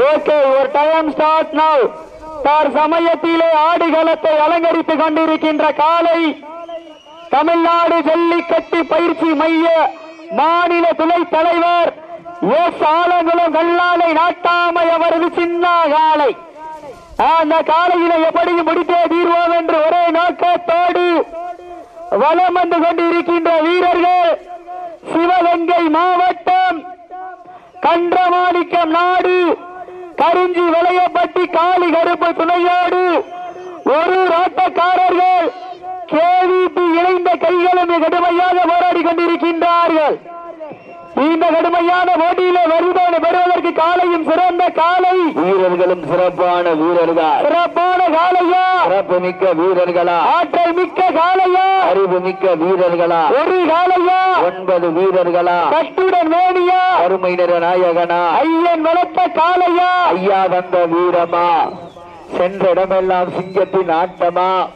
Okay ஒரு time start now தார் சமயத்திலே ஆடுகளத்தை அலங்கரித்துக் கொண்டிருக்கின்ற காலை தமிழ்நாடு ஜல்லிக்கட்டு பயிற்சி மைய மாநில துணைத் தலைவர் எஸ் ஆலங்குளம் கல்லாலை நாட்டாமை அவரது சின்ன காலை. அந்த காலையில எப்படியும் முடித்தே தீர்வோம் என்று ஒரே நோக்கத்தோடு வலம் வந்து கொண்டிருக்கின்ற வீரர்கள் சிவகங்கை மாவட்டம் கன்றமாணிக்கம் நாடு கருஞ்சி விளையப்பட்டி காலி கருப்பு துணையோடு ஒரு ராட்டக்காரர்கள் கேவிபி இணைந்த கைகளும் கடுமையாக போராடி கொண்டிருக்கின்றார்கள். இந்த கடுமையான போட்டியில வருவதோடு பெறுவதற்கு காலையும் சிறந்த காலை. வீரர்களும் சிறப்பான வீரர்கள். சிறப்பான காலையா? சிறப்பு மிக்க வீரர்களா. ஆற்றல் மிக்க காலையா? அறிவு மிக்க வீரர்களா. ஒரு காலையா? ஒன்பது வீரர்களா. கட்டுடன் மேனியா? அருமை நிற நாயகனா? ஐயன் வளர்த்த காலையா? ஐயா வந்த வீரமா? சென்ற இடமெல்லாம் சிங்கத்தின் ஆட்டமா?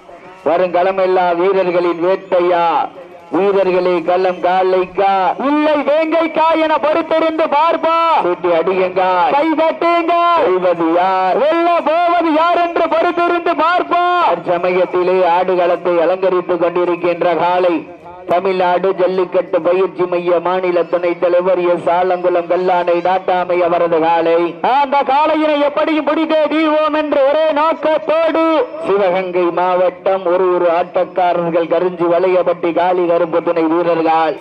வருங்களமெல்லாம் வீரர்களின் வேட்டையா? வீரர்களே கள்ளம் காலைக்கா. இல்லை வேங்கைக்கா என பொறுத்திருந்து பார்ப்பா. சூட்டி அடியுங்க. கை தட்டுங்க. செய்வது யார்? வெல்ல போவது யார் என்று பொறுத்திருந்து பார்ப்பா. சமயத்திலே ஆடுகளத்தை அலங்கரித்துக் கொண்டிருக்கின்ற காலை தமிழ்நாடு ஜல்லிக்கட்டு பயிற்சி மைய மாநில துணைத் தலைவர் எஸ். ஆலங்குளம் கல்லானை நாட்டாமை அவரது காலை. அந்த காலையினை எப்படியும் பிடித்தே தீவோம் என்று ஒரே நோக்கத்தோடு சிவகங்கை மாவட்டம் ஒரு ஒரு ஆட்டக்காரர்கள் கருஞ்சி வளையப்பட்டி காளி கருப்பு துணை வீரர்கள்.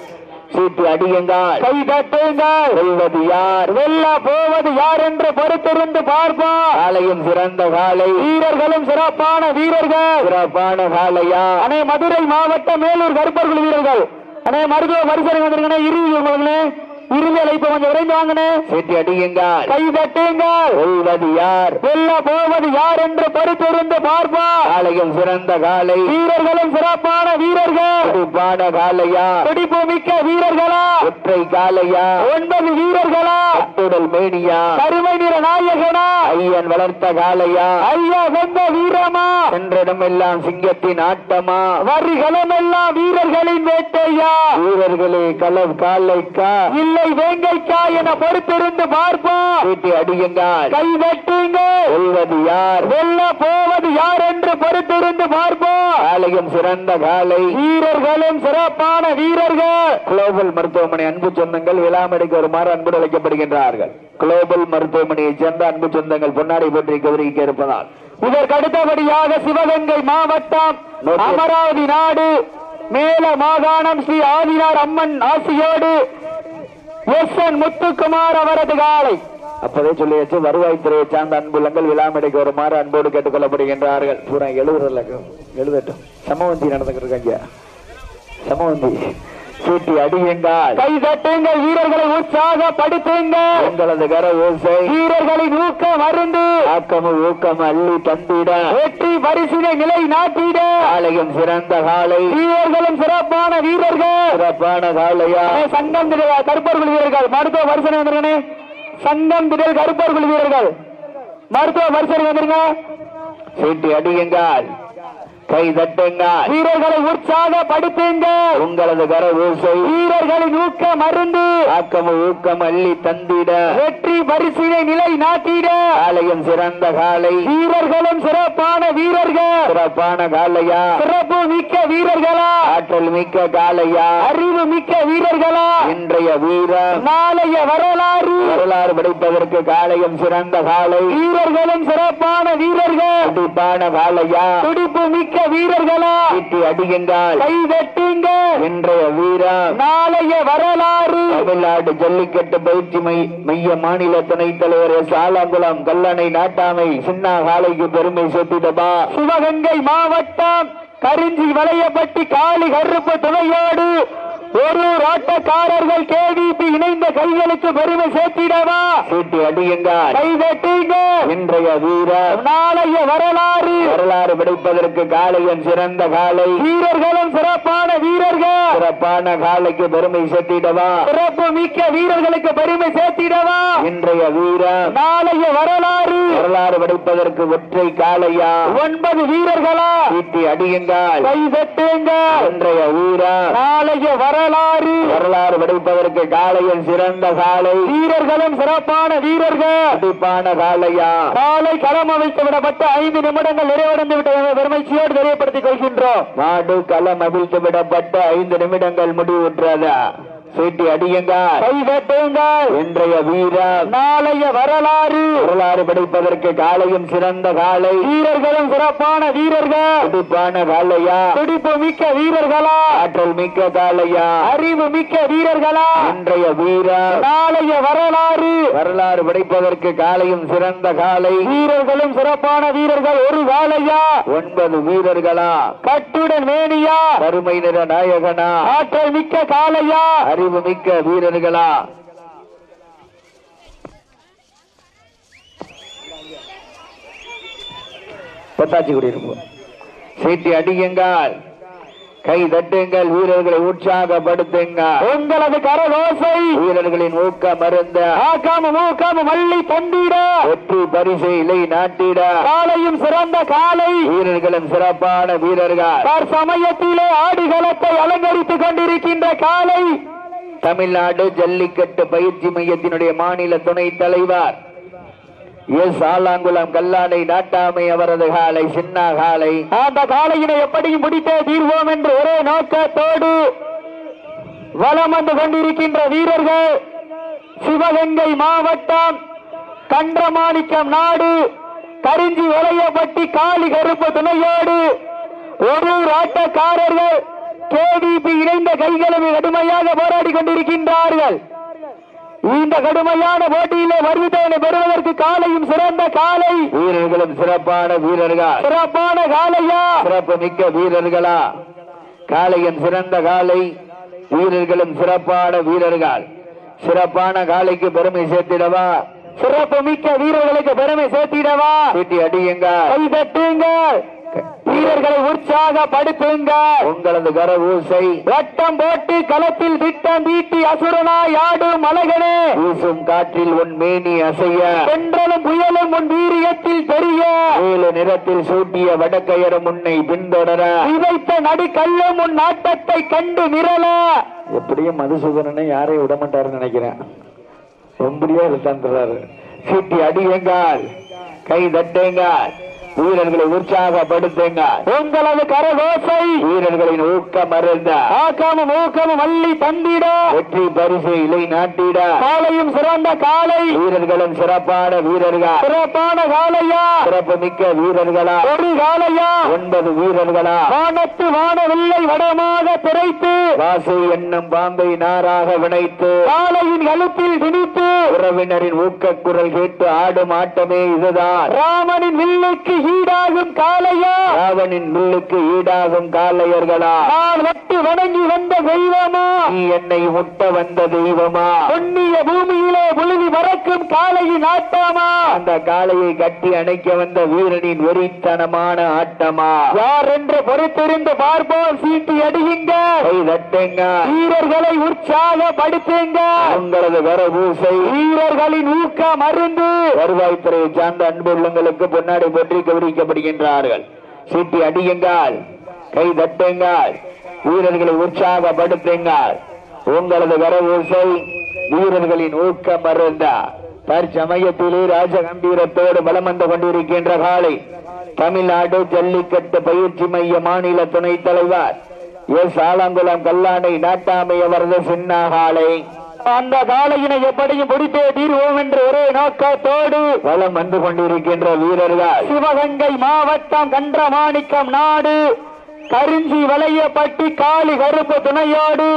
சீட்டு அடியுங்கள். கை தட்டுங்கள். சொல்வது யார்? வெல்ல போவது யார் என்று பொறுத்திருந்து பார்ப்பா காலையும் சிறந்த காலை. வீரர்களும் சிறப்பான வீரர்கள். சிறப்பான காலையா? அண்ணே மதுரை மாவட்ட மேலூர் கருப்பர்கள் வீரர்கள். அண்ணே மருத்துவ பரிசோதனை வந்திருக்கனே இறுதி உங்களுக்கு இறுதி அழைப்பு கொஞ்சம் விரைந்து வாங்கினே. சீட்டு அடியுங்கள். கை தட்டுங்கள். யார்? வெல்ல போவது யார் என்று பொறுத்திருந்து பார்ப்பா காலையும் சிறந்த காலை. வீரர்களும் சிறப்பான வீரர்கள். துடிப்பான காலையா? துடிப்பு மிக்க வீரர்களா? ஒற்றை காலையா? ஒன்பது வீரர்களா? அத்துடல் மேனியா? கருமை நிற நாயகனா? ஐயன் வளர்த்த காலையா ஐயா வெந்த வீரமா? சென்றிடமெல்லாம் சிங்கத்தின் ஆட்டமா? வரிகளமெல்லாம் வீரர்களின் வேட்டையா? வீரர்களே களம் காலைக்கா இல்லை வேங்கைக்கா என பொறுத்திருந்து பார்ப்பா சீட்டி அடியுங்கள். கை தட்டுங்க சொல்வது யார்? வெல்ல போவது யார் என்று பொறுத்திருந்து பார்ப்போம். காலையும் சிறந்த காலை வீரர்களும் சிறப்பான வீரர்கள். குளோபல் மருத்துவமனை அன்பு சொந்தங்கள் விழாமடைக்கு வருமாறு அன்புடன் அழைக்கப்படுகின்றார்கள் குளோபல் மருத்துவமனையைச் சேர்ந்த அன்பு சொந்தங்கள் பொன்னாடி போற்றி கௌரிக்க இருப்பதால். இதற்கு அடுத்தபடியாக சிவகங்கை மாவட்டம் அமராவதி நாடு மேல மாகாணம் ஸ்ரீ ஆதினார் அம்மன் ஆசியோடு எஸ் என் முத்துக்குமார் அவரது காலை. அப்போதே சொல்லியாச்சு வருவாய்த்துறையை சார்ந்த அன்புள்ளங்கள் விழாமடைக்கு வருமாறு அன்போடு கேட்டுக்கொள்ளப்படுகின்றார்கள். பூரா எழுதுறல எழுதட்டும் சமவந்தி நடந்துக்கிட்டு சமவந்தி. சூட்டி அடியுங்கள். கை தட்டுங்க வீரர்களை உற்சாகப்படுத்துங்க உங்களது கர ஓசை வீரர்களின் ஊக்கம் அருந்து. ஆக்கமும் ஊக்கம் அள்ளி தந்திட. வெற்றி பரிசினை நிலை நாட்டிட காலையும் சிறந்த காலை. வீரர்களும் சிறப்பான வீரர்கள். சிறப்பான காலையா? சங்கம் கருப்பர்கள் வீரர்கள். மருத்துவ பரிசனை வந்துருங்கண்ணே. சங்கம் திடல் கருப்பர்கள் வீரர்கள். மருத்துவ பரிசனை வந்துருங்க. சீட்டி அடியுங்கள். கை வீரர்களை உற்சாகப்படுத்துங்க உங்களது கர ஓசை வீரர்களின் ஊக்கம் அருந்து. ஆக்கமும் ஊக்கம் அள்ளி தந்திட. வெற்றி பரிசினை நிலை நாட்டிட காலையும் சிறந்த காலை. வீரர்களும் சிறப்பான வீரர்கள். சிறப்பான காலையா? சிறப்பு மிக்க வீரர்களா? ஆற்றல் மிக்க காலையா? அறிவு மிக்க வீரர்களா? இன்றைய வீரம் நாளைய வரலாறு. வரலாறு படைப்பதற்கு காலையும் சிறந்த காலை. வீரர்களும் சிறப்பான வீரர்கள். துடிப்பான காலையா? துடிப்பு மிக்க வீரர்களா சீட்டி அடியுங்கள். கை தட்டுங்க இன்றைய வீரம். நாளைய வரலாறு. தமிழ்நாடு ஜல்லிக்கட்டு பயிற்சி மைய மாநில துணைத் தலைவர் எஸ் ஆலாங்குளம் கல்லணை நாட்டாமை சின்ன காலைக்கு பெருமை சேர்த்திடமா சிவகங்கை மாவட்டம் கரிஞ்சி வளையப்பட்டி காளி கருப்பு துணையோடு ஒரு ஆட்டக்காரர்கள் கேவிபி இணைந்த கைகளுக்கு பெருமை சேர்த்திடவா? சீட்டி அடியுங்கள். கை தட்டுங்க இன்றைய வீரம் நாளைய வரலாறு. வரலாறு படைப்பதற்கு காளையன் சிறந்த காலை வீரர்களும் சிறப்பான வீரர்கள். சிறப்பான காலைக்கு பெருமை சேர்த்திடவா? சிறப்பு மிக்க வீரர்களுக்கு பெருமை சேர்த்திடவா? இன்றைய வீரம் நாளைய வரலாறு. வரலாறு படைப்பதற்கு ஒற்றை காளையா? ஒன்பது வீரர்களா? சீட்டி அடியுங்கள். கை தட்டுங்க இன்றைய வீரம் நாளைய வரலாறு வரலாறு. வரலாறு படைப்பதற்கு காளையின் சிறந்த காளை. வீரர்களும் சிறப்பான வீரர்கள். துடிப்பான காளையா. காலை களம் அமைத்து விடப்பட்ட ஐந்து நிமிடங்கள் நிறைவடைந்து விட்ட பெருமைச்சியோடு தெரியப்படுத்திக் கொள்கின்றோம். மாடு களம் அவிழ்த்து விடப்பட்ட ஐந்து நிமிடங்கள் முடிவுற்றது. சீட்டி அடியுங்கள். கை தட்டுங்கள் இன்றைய வீரர். நாளைய வரலாறு. வரலாறு படைப்பதற்கு காளையும் சிறந்த காளை வீரர்களும் சிறப்பான வீரர்கள். துடிப்பான காளையா துடிப்பு மிக்க வீரர்களா? ஆற்றல் மிக்க காளையா அறிவு மிக்க வீரர்களா? இன்றைய வீரர். நாளைய வரலாறு. வரலாறு படைப்பதற்கு காளையும் சிறந்த காளை வீரர்களும் சிறப்பான வீரர்கள் ஒரு காலையா? ஒன்பது வீரர்களா? கட்டுடன் மேனியா? கருமை நிற நாயகனா? ஆற்றல் மிக்க காலையா? அறிவு மிக்க வீரர்களா? பொத்தாச்சி குடியிருப்போம். சீட்டி அடியுங்கள். கை தட்டுங்கள். வீரர்களை உற்சாகப்படுத்துங்கள். உங்களது கரகோசை. வீரர்களின் ஊக்க மருந்த ஆக்காம மூக்காம மல்லி தந்திட. வெற்றி பரிசை இலை நாட்டிட. காலையும் சிறந்த காலை. வீரர்களும் சிறப்பான வீரர்கள். சமயத்திலே ஆடுகளத்தை அலங்கரித்துக் கொண்டிருக்கின்ற காலை. தமிழ்நாடு ஜல்லிக்கட்டு பயிற்சி மையத்தினுடைய மாநில துணைத் தலைவர் எஸ் ஆலாங்குளம் கல்லாடை நாட்டாமை அவரது காலை சின்ன காலை. அந்த காலையினை எப்படியும் முடித்தே தீர்வோம் என்று ஒரே நோக்கத்தோடு வளம் வந்து கொண்டிருக்கின்ற வீரர்கள். சிவகங்கை மாவட்டம் கன்றமாணிக்கம் நாடு கரிஞ்சி வளையப்பட்டி காளி கருப்பு துணையோடு ஒரு ஆட்டக்காரர்கள் கேடிபி இணைந்த கைகளும் கடுமையாக போராடி கொண்டிருக்கின்றார்கள். இந்த கடுமையான போட்டியிலே வருவித்தவனை பெறுவதற்கு காலையும் சிறந்த காலை. வீரர்களும் சிறப்பான வீரர்கள்? சிறப்பான காலையா? சிறப்பு மிக்க வீரர்களா? காளையின் சிறந்த காலை வீரர்களும் சிறப்பான வீரர்கள். சிறப்பான காளைக்கு பெருமை சேர்த்திடவா? சிறப்பு மிக்க வீரர்களுக்கு பெருமை சேர்த்திடவா? சீட்டி அடியுங்க கை தட்டுங்கள். வீரர்களை உற்சாகப்படுத்துங்கள் உங்களது கர ஊசை. வட்டம் போட்டு களத்தில் திட்டம் தீட்டி அசுரனாய் ஆடும் மலகனே வீசும் காற்றில் உன் மேனி அசைய. தென்றலும் புயலும் உன் வீரியத்தில் தெரிய. ஏழு நிறத்தில் சூட்டிய வடக்கயரும் உன்னை பின்தொடர. விதைத்த நடுக்கல்லும் உன் நாட்டத்தை கண்டு மிரள. எப்படியும் மதுசூதனனை யாரையும் விட மாட்டாருன்னு நினைக்கிறேன் ரொம்படியா தந்துடுறாரு சீட்டி அடியுங்கள். கை தட்டுங்கள். வீரர்களை உற்சாகப்படுத்துங்கள் உங்களது கரகோசை வீரர்களின் ஊக்கம் அருந்த. ஆக்காமும் ஊக்கமும் அள்ளி தந்திட. வெற்றி பரிசு இலை நாட்டிட. காலையும் சிறந்த காலை. வீரர்களும் சிறப்பான வீரர்கள். சிறப்பான காலையா. சிறப்பு மிக்க வீரர்களா. ஒரு காலையா. ஒன்பது வீரர்களா. வானத்து வானவில்லை வடமாக திரைத்து வாசை என்னும் பாம்பை நாராக வினைத்து காலையின் கழுத்தில் திணித்து. உறவினரின் ஊக்கக் குரல் கேட்டு ஆடும் ஆட்டமே இதுதான். ராமனின் வில்லுக்கு ஈடாகும் காலையா ராவனின் முள்ளுக்கு ஈடாகும் காளையர்களா? நான் வட்டு வணங்கி வந்த தெய்வமா? நீ என்னை முட்ட வந்த தெய்வமா? பொன்னிய பூமியிலே புழுதி பறக்கும் காலையின் ஆட்டமா? அந்த காளையை கட்டி அணைக்க வந்த வீரனின் வெறித்தனமான ஆட்டமா? யார் என்று பொறுத்திருந்து பார்ப்போம் சீட்டி அடியுங்க. தட்டுங்க. வீரர்களை உற்சாகப்படுத்துங்க உங்களது வரபூசை வீரர்களின் ஊக்கம் அருந்து. வருவாய்த்துறையை சார்ந்த அன்புள்ளங்களுக்கு பொன்னாடி போற்றி கௌரவிக்கப்படுகின்றார்கள். சீட்டி அடியுங்கள் கை தட்டுங்கள் வீரர்களை உற்சாகப்படுத்துங்கள். உங்களது வரவூசை வீரர்களின் ஊக்க அருந்த தற்சமயத்திலே ராஜகம்பீரத்தோடு பலம் வந்து கொண்டிருக்கின்ற காலை தமிழ்நாடு ஜல்லிக்கட்டு பயிற்சி மைய மாநில துணைத் தலைவர் எஸ் ஆலங்குளம் கல்லானை நாட்டாமை அவரது சின்னாகாலை. அந்த காலையினை எப்படியும் பிடித்தே தீர்வோம் என்று ஒரே நோக்கத்தோடு வலம் வந்து கொண்டிருக்கின்ற வீரர்கள். சிவகங்கை மாவட்டம் கன்றமாணிக்கம் நாடு. கரிஞ்சி வளையப்பட்டி காளி கருப்பு துணையோடு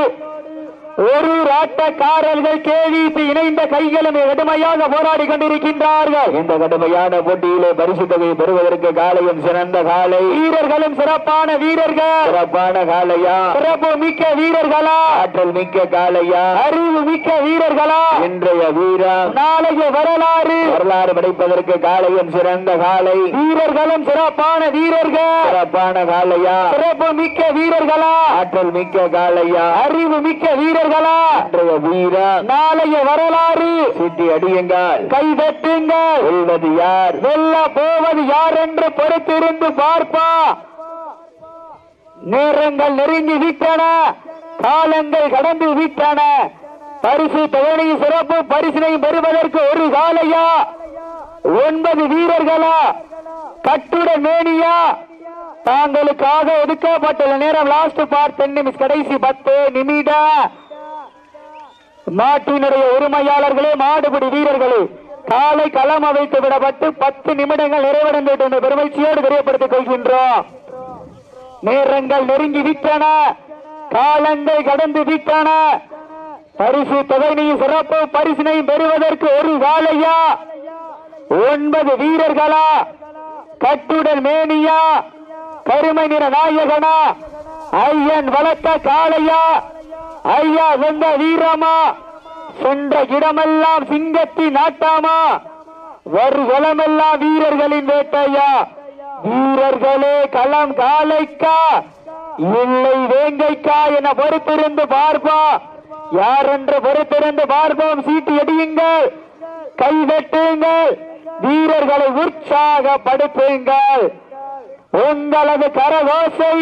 ஒரு ஆட்டக்காரர்கள் கேவிபி இணைந்த கைகளும் கடுமையாக போராடி கொண்டிருக்கின்றார்கள். இந்த கடுமையான போட்டியிலே பரிசு தொகையை பெறுவதற்கு காலையும் சிறந்த காலை. வீரர்களும் சிறப்பான வீரர்கள். சிறப்பான காளையா சிறப்பு மிக்க வீரர்களா? ஆற்றல் மிக்க காளையா அறிவு மிக்க வீரர்களா? இன்றைய வீரம் நாளைய வரலாறு. வரலாறு படைப்பதற்கு காலையும் சிறந்த காலை. வீரர்களும் சிறப்பான வீரர்கள். சிறப்பான காளையா சிறப்பு மிக்க வீரர்களா? ஆற்றல் மிக்க காளையா அறிவு மிக்க வீரர்களா? இன்றைய வீரம் நாளைய வரலாறு. சீட்டி அடியுங்கள். கைதட்டுங்கள். வெல்வது யார்? வெல்ல போவது யார் என்று பொறுத்திருந்து பார்ப்பா. நேரங்கள் நெருங்கி விட்டன. காலங்கள் கடந்து விட்டன. பரிசு தொகை சிறப்பு பரிசினை பெறுவதற்கு ஒரு காலையா? ஒன்பது வீரர்களா? கட்டுடன் மேனியா? தாங்களுக்காக ஒதுக்கப்பட்டுள்ள நேரம் லாஸ்ட் பார்ட் டென் நிமிஷம் கடைசி பத்து நிமிடம். நாட்டினுடைய உரிமையாளர்களே மாடுபிடி வீரர்களே காலை களம் அமைத்து விடப்பட்டு பத்து நிமிடங்கள் நிறைவடைந்து என்ற பெருமைச்சியோடு தெரியப்படுத்திக் கொள்கின்றோம். நேரங்கள் நெருங்கி விட்டன. காலங்கள் கடந்து விட்டன. பரிசு தொகையினையும் சிறப்பு பரிசினையும் பெறுவதற்கு ஒரு காலையா ஒன்பது வீரர்களா? கட்டுடல் மேனியா? கருமை நிற நாயகனா? ஐயன் வளர்த்த காளையா? ஐயா சொந்த வீரமா? சென்ற இடமெல்லாம் சிங்கத்தின் நாட்டாமா? வருகலமெல்லாம் வீரர்களின் வேட்டையா? வீரர்களே களம் காலைக்கா? இல்லை வேங்கைக்கா என பொறுத்திருந்து பார்ப்பா. யார் என்று பொறுத்திருந்து பார்ப்போம்? சீட்டு எடியுங்கள். கை வெட்டுங்கள். வீரர்களை உற்சாகப்படுத்துங்கள் உங்களது கரகோசை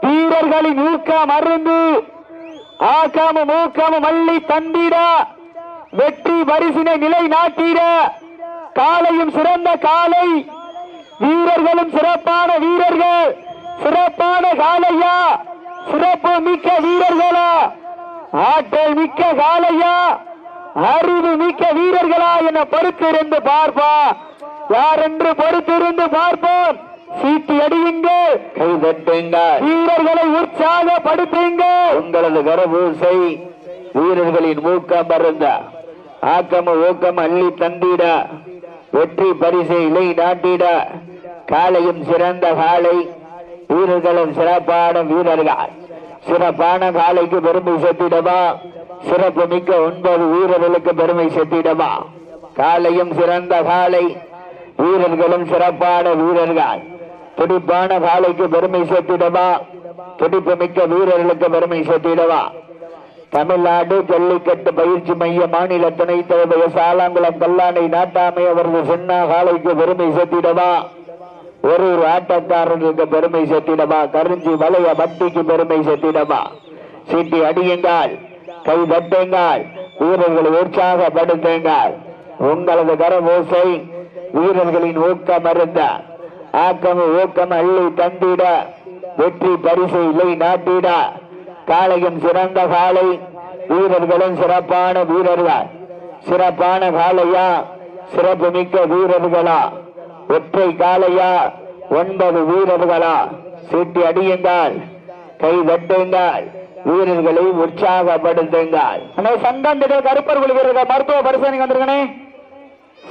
வீரர்களின் ஊக்கம் அருந்து ஆக்காம மூக்காம மல்லி தந்திட. வெற்றி பரிசினை நிலை நாட்டிட காலையும் சிறந்த காலை வீரர்களும் சிறப்பான வீரர்கள். சிறப்பான காலையா சிறப்பு மிக்க வீரர்களா. ஆற்றல் மிக்க காலையா அறிவு மிக்க வீரர்களா என பொறுத்திருந்து பார்ப்பா யார் என்று பொறுத்திருந்து பார்ப்போம்? சீட்டு அடியுங்கள் கை தட்டுங்கள் வீரர்களை உற்சாகப்படுத்துங்கள் உங்களது கரபூசை வீரர்களின் மூக்கம் மருந்த ஆக்கம ஊக்கம் அள்ளி தந்திட. வெற்றி பரிசை இலை நாட்டிட. காலையும் சிறந்த காலை. வீரர்களும் சிறப்பான வீரர்கள். சிறப்பான காலைக்கு பெருமை சேர்த்திடவா சிறப்பு மிக்க ஒன்பது வீரர்களுக்கு பெருமை சேர்த்திடவா காலையும் சிறந்த காலை. வீரர்களும் சிறப்பான வீரர்கள். துடிப்பான காலைக்கு பெருமை சேர்த்திடவா? துடிப்பு மிக்க வீரர்களுக்கு பெருமை சேர்த்திடவா? தமிழ்நாடு ஜல்லிக்கட்டு பயிற்சி மைய மாநில துணைத் தலைவர் சாலாங்குளம் கல்லானை நாட்டாமை அவரது சின்ன காலைக்கு பெருமை சேர்த்திடவா? ஒரு ஒரு ஆட்டக்காரர்களுக்கு பெருமை சேர்த்திடவா? கருஞ்சி வளைய பட்டிக்கு பெருமை சேர்த்திடவா? சீட்டி அடியுங்கள் கை தட்டுங்கள் வீரர்களை உற்சாகப்படுத்துங்கள். உங்களது கரமோசை வீரர்களின் ஊக்கம் அருந்த ஆக்கம் ஊக்கம் அள்ளி தந்திட. வெற்றி பரிசை இல்லை நாட்டிட. காளையும் சிறந்த காளை வீரர்களும் சிறப்பான வீரர்கள்? சிறப்பான காளையா? சிறப்பு மிக்க வீரர்களா? ஒற்றை காலையா ஒன்பது வீரர்களா? சீட்டி அடியுங்கள் கை வெட்டுங்கள் வீரர்களை உற்சாகப்படுத்துங்கள். சங்கம் கருப்பர் குழு வீரர்கள் மருத்துவ பரிசோதனை வந்திருக்கனே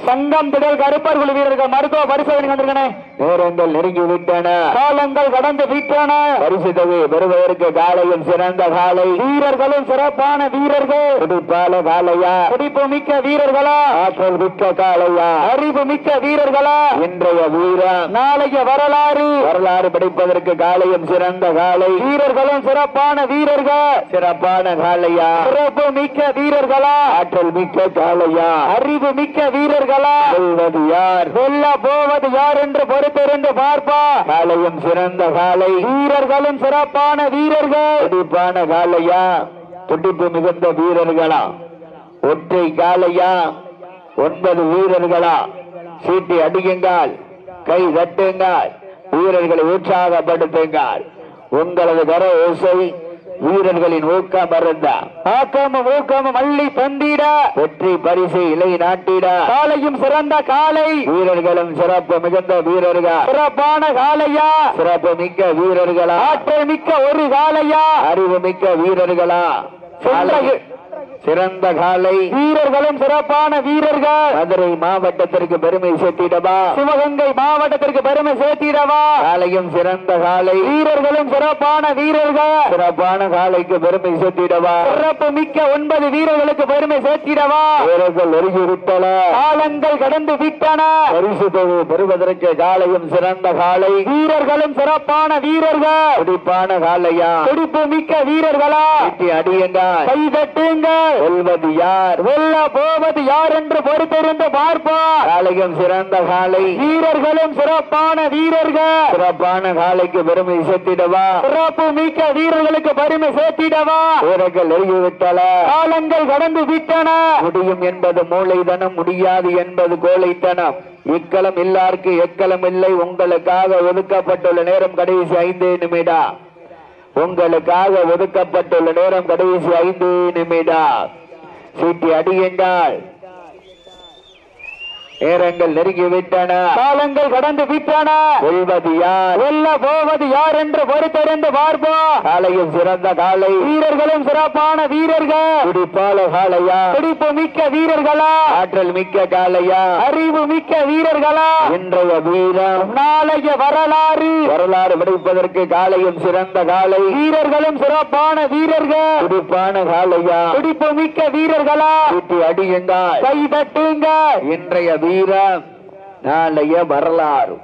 சங்கம் திடல் கருப்பர் குழு வீரர்கள் மருத்துவ பரிசோதனைக்கு வந்திருக்கனே. நேரங்கள் நெருங்கி விட்டன காலங்கள் கடந்து விட்டன. பரிசு தொகை பெறுவதற்கு காலையும் சிறந்த காலை. வீரர்களும் சிறப்பான வீரர்கள். துடிப்பால காலையா? துடிப்பு மிக்க வீரர்களா? ஆற்றல் மிக்க காலையா? அறிவு மிக்க வீரர்களா? இன்றைய வீரம். நாளைய வரலாறு. வரலாறு படிப்பதற்கு காலையும் சிறந்த காலை. வீரர்களும் சிறப்பான வீரர்கள். சிறப்பான காலையா? சிறப்பு மிக்க வீரர்களா? ஆற்றல் மிக்க காலையா? அறிவு மிக்க வீரர்களா? சொல்வது யார்? வெல்ல போவது யார் என்று பொறுத்திருந்து பார்ப்பா. காலையும் சிறந்த காலை. வீரர்களும் சிறப்பான வீரர்கள். துடிப்பான காலையா? துடிப்பு மிகுந்த வீரர்களா? ஒற்றை காலையா? ஒன்பது வீரர்களா? சீட்டி அடியுங்கள். கை தட்டுங்கள். வீரர்களை உற்சாகப்படுத்துங்கள். உங்களது கர ஓசை வீரர்களின் ஊக்கம் மருந்த ஆக்கமும் ஊக்கமும் அள்ளி தந்திட. வெற்றி பரிசு இலை நாட்டிட. காலையும் சிறந்த காலை. வீரர்களும் சிறப்பு மிகுந்த வீரர்கள். சிறப்பான காலையா. சிறப்பு மிக்க வீரர்களா. ஆற்றல் மிக்க ஒரு காலையா. அறிவு மிக்க வீரர்களா. சிறந்த- காலை. வீரர்களும் சிறப்பான வீரர்கள். மதுரை மாவட்டத்திற்கு பெருமை சேர்த்திடவா? சிவகங்கை மாவட்டத்திற்கு பெருமை சேர்த்திடவா? காலையும் சிறந்த காலை. வீரர்களும் சிறப்பான வீரர்கள். சிறப்பான காலைக்கு பெருமை சேர்த்திடவா? சிறப்பு மிக்க ஒன்பது வீரர்களுக்கு பெருமை சேர்த்திடவா? வீரர்கள் நெருங்கி விட்டன காலங்கள் கடந்து விட்டன. பரிசு தொகை பெறுவதற்கு காலையும் சிறந்த காலை. வீரர்களும் சிறப்பான வீரர்கள். துடிப்பான காலையா? துடிப்பு மிக்க வீரர்களா? வெற்றி அடியுங்கள். கை தட்டுங்கள். வெல்வது யார்? வெல்ல போவது யார் என்று பொறுத்திருந்து பார்ப்போம். காளையும் சிறந்த காளை வீரர்களும் சிறப்பான வீரர்கள். சிறப்பான காளைக்கு பெருமை சேர்த்திடவா? சிறப்பு மிக்க வீரர்களுக்கு பெருமை சேர்த்திடவா? வீரர்கள் எழுதிவிட்டல. காலங்கள் கடந்து விட்டன. முடியும் என்பது மூளைதனம் முடியாது என்பது கோழைத்தனம். இக்களம் இல்லாருக்கு எக்களம் இல்லை. உங்களுக்காக ஒதுக்கப்பட்டுள்ள நேரம் கடைசி ஐந்து நிமிடம். உங்களுக்காக ஒதுக்கப்பட்டுள்ள நேரம் கடைசி ஐந்து நிமிடம். சீட்டி அடியுங்கள். நேரங்கள் நெருங்கிவிட்டன காலங்கள் கடந்து விட்டன. வெல்வது யார்? வெல்ல போவது யார் என்று பொறுத்திருந்து பார்ப்போம். காலையும் சிறந்த காலை. வீரர்களும் சிறப்பான வீரர்கள். துடிப்பால காளையா பிடிப்பு மிக்க வீரர்களா? ஆற்றல் மிக்க காளையா அறிவு மிக்க வீரர்களா? இன்றைய வீரம். நாளைய வரலாறு. வரலாறு படிப்பதற்கு காலையும் சிறந்த காலை. வீரர்களும் சிறப்பான வீரர்கள். துடிப்பான காளையா பிடிப்பு மிக்க வீரர்களா? வீட்டி அடியுங்கள். கை தட்டுங்க இன்றைய வீர நாளைய வரலாறு.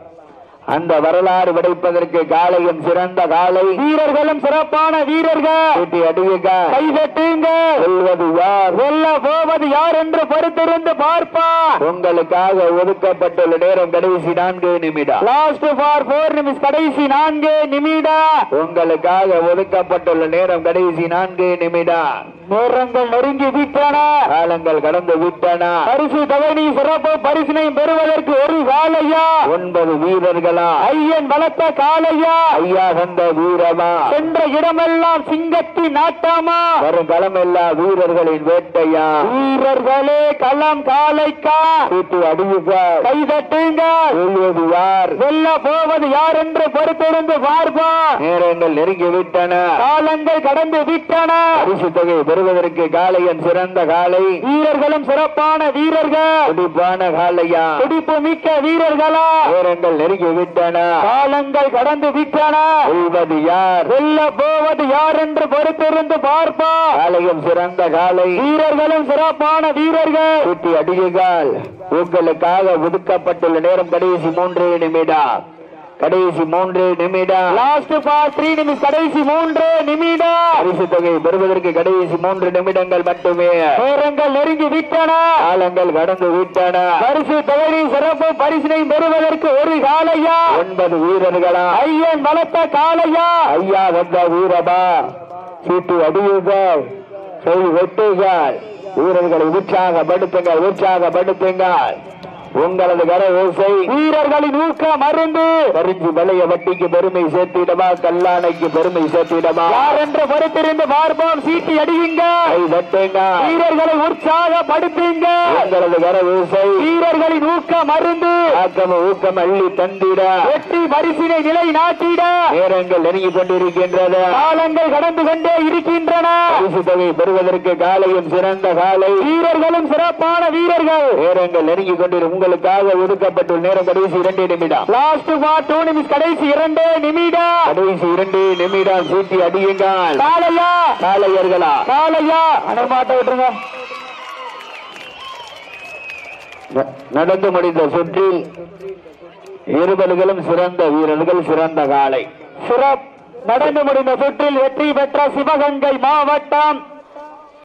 அந்த வரலாறு படைப்பதற்கு காலையும் சிறந்த காலை. வீரர்களும் சிறப்பான வீரர்கள். அடியுங்க. கை தட்டுங்க. சொல்வது யார்? வெல்ல போவது யார் என்று பொறுத்திருந்து பார்ப்பா உங்களுக்காக ஒதுக்கப்பட்டுள்ள நேரம் கடைசி நான்கு நிமிடம். லாஸ்ட் ஃபார் போர் நிமிஷம் கடைசி நான்கு நிமிடம். உங்களுக்காக ஒதுக்கப்பட்டுள்ள நேரம் கடைசி நான்கு நிமிடம். நேரங்கள் நெருங்கி விட்டன. காலங்கள் கடந்து விட்டன. பரிசு தவணி சிறப்பு பரிசினை பெறுவதற்கு ஒரு காலையா? ஒன்பது வீரர்களா ஐயன் வளர்த்த காலையா ஐயா தந்த வீரமா? சென்ற இடமெல்லாம் சிங்கத்தின் நாட்டாமா? வரும் களமெல்லா வீரர்களின் வேட்டையா? வீரர்களே களம் காலைக்கா கூட்டு அடியுக கை தட்டுங்க. சொல்வது யார்? வெல்ல போவது யார் என்று பொறுத்திருந்து பார்ப்போம் நேரங்கள் நெருங்கி விட்டன காலங்கள் கடந்து விட்டன. பரிசு தொகை பெறுவதற்கு காளையன் சிறந்த காளை. வீரர்களும் சிறப்பான வீரர்கள். துடிப்பான காளையா? துடிப்பு மிக்க வீரர்களா? நேரங்கள் நெருங்கி விட்டன காலங்கள் கடந்து விட்டன. சொல்வது யார்? வெல்ல போவது யார் என்று பொறுத்திருந்து பார்ப்போம். காளையும் சிறந்த காளை வீரர்களும் சிறப்பான வீரர்கள். கூட்டி அடியுங்கள். உங்களுக்காக ஒதுக்கப்பட்டுள்ள நேரம் கடைசி மூன்று நிமிடம். கடைசி மூன்று நிமிடம். லாஸ்ட் பார் த்ரீ நிமிஷம் கடைசி மூன்று நிமிடம். பரிசு தொகை பெறுவதற்கு கடைசி மூன்று நிமிடங்கள் மட்டுமே. நேரங்கள் நெருங்கி விட்டன. காலங்கள் கடந்து விட்டன. பரிசு தொகை சிறப்பு பரிசினை பெறுவதற்கு ஒரு காலையா? ஒன்பது வீரர்களா? ஐயன் வளர்த்த காலையா? ஐயா வந்த வீரமா சீட்டு அடியுங்கள் செய் வெட்டுகள் வீரர்களை உற்சாகப்படுத்துங்கள் உற்சாகப்படுத்துங்கள் உங்களது கர ஓசை வீரர்களின் ஊக்கம் மருந்து. பரிஞ்சு வளைய வட்டிக்கு பெருமை சேர்த்திடமா கல்லானைக்கு பெருமை சேர்த்திடமா யார் என்று பொறுத்திருந்து பார்ப்போம். சீட்டி அடியுங்க. தட்டுங்க. வீரர்களை உற்சாகப்படுத்துங்க. உங்களது கர ஓசை வீரர்களின் ஊக்கம் மருந்து. ஆக்கம் ஊக்கம் அள்ளி தந்திட. வெற்றி பரிசினை நிலை நாட்டிட நேரங்கள் நெருங்கி கொண்டிருக்கின்றது காலங்கள் கடந்து கொண்டே இருக்கின்றன. பரிசு தொகை பெறுவதற்கு காலையும் சிறந்த காலை. வீரர்களும் சிறப்பான வீரர்கள். நேரங்கள் நெருங்கி கொண்டிரு உங்களுக்காக ஒதுக்கப்பட்டுள்ள நேரம் கடைசி இரண்டு நிமிடம். லாஸ்ட் பார் டூ நிமிஷம் கடைசி இரண்டு நிமிடம். கடைசி இரண்டு நிமிடம் சீட்டி அடியுங்கள். காலையா காளையர்களா? காலையா அனமாட்ட விட்டுருங்க. நடந்து முடிந்த சுற்றில் இருபல்களும் சிறந்த வீரர்கள் சிறந்த காலை சிறப் நடந்து முடிந்த சுற்றில் வெற்றி பெற்ற சிவகங்கை மாவட்டம்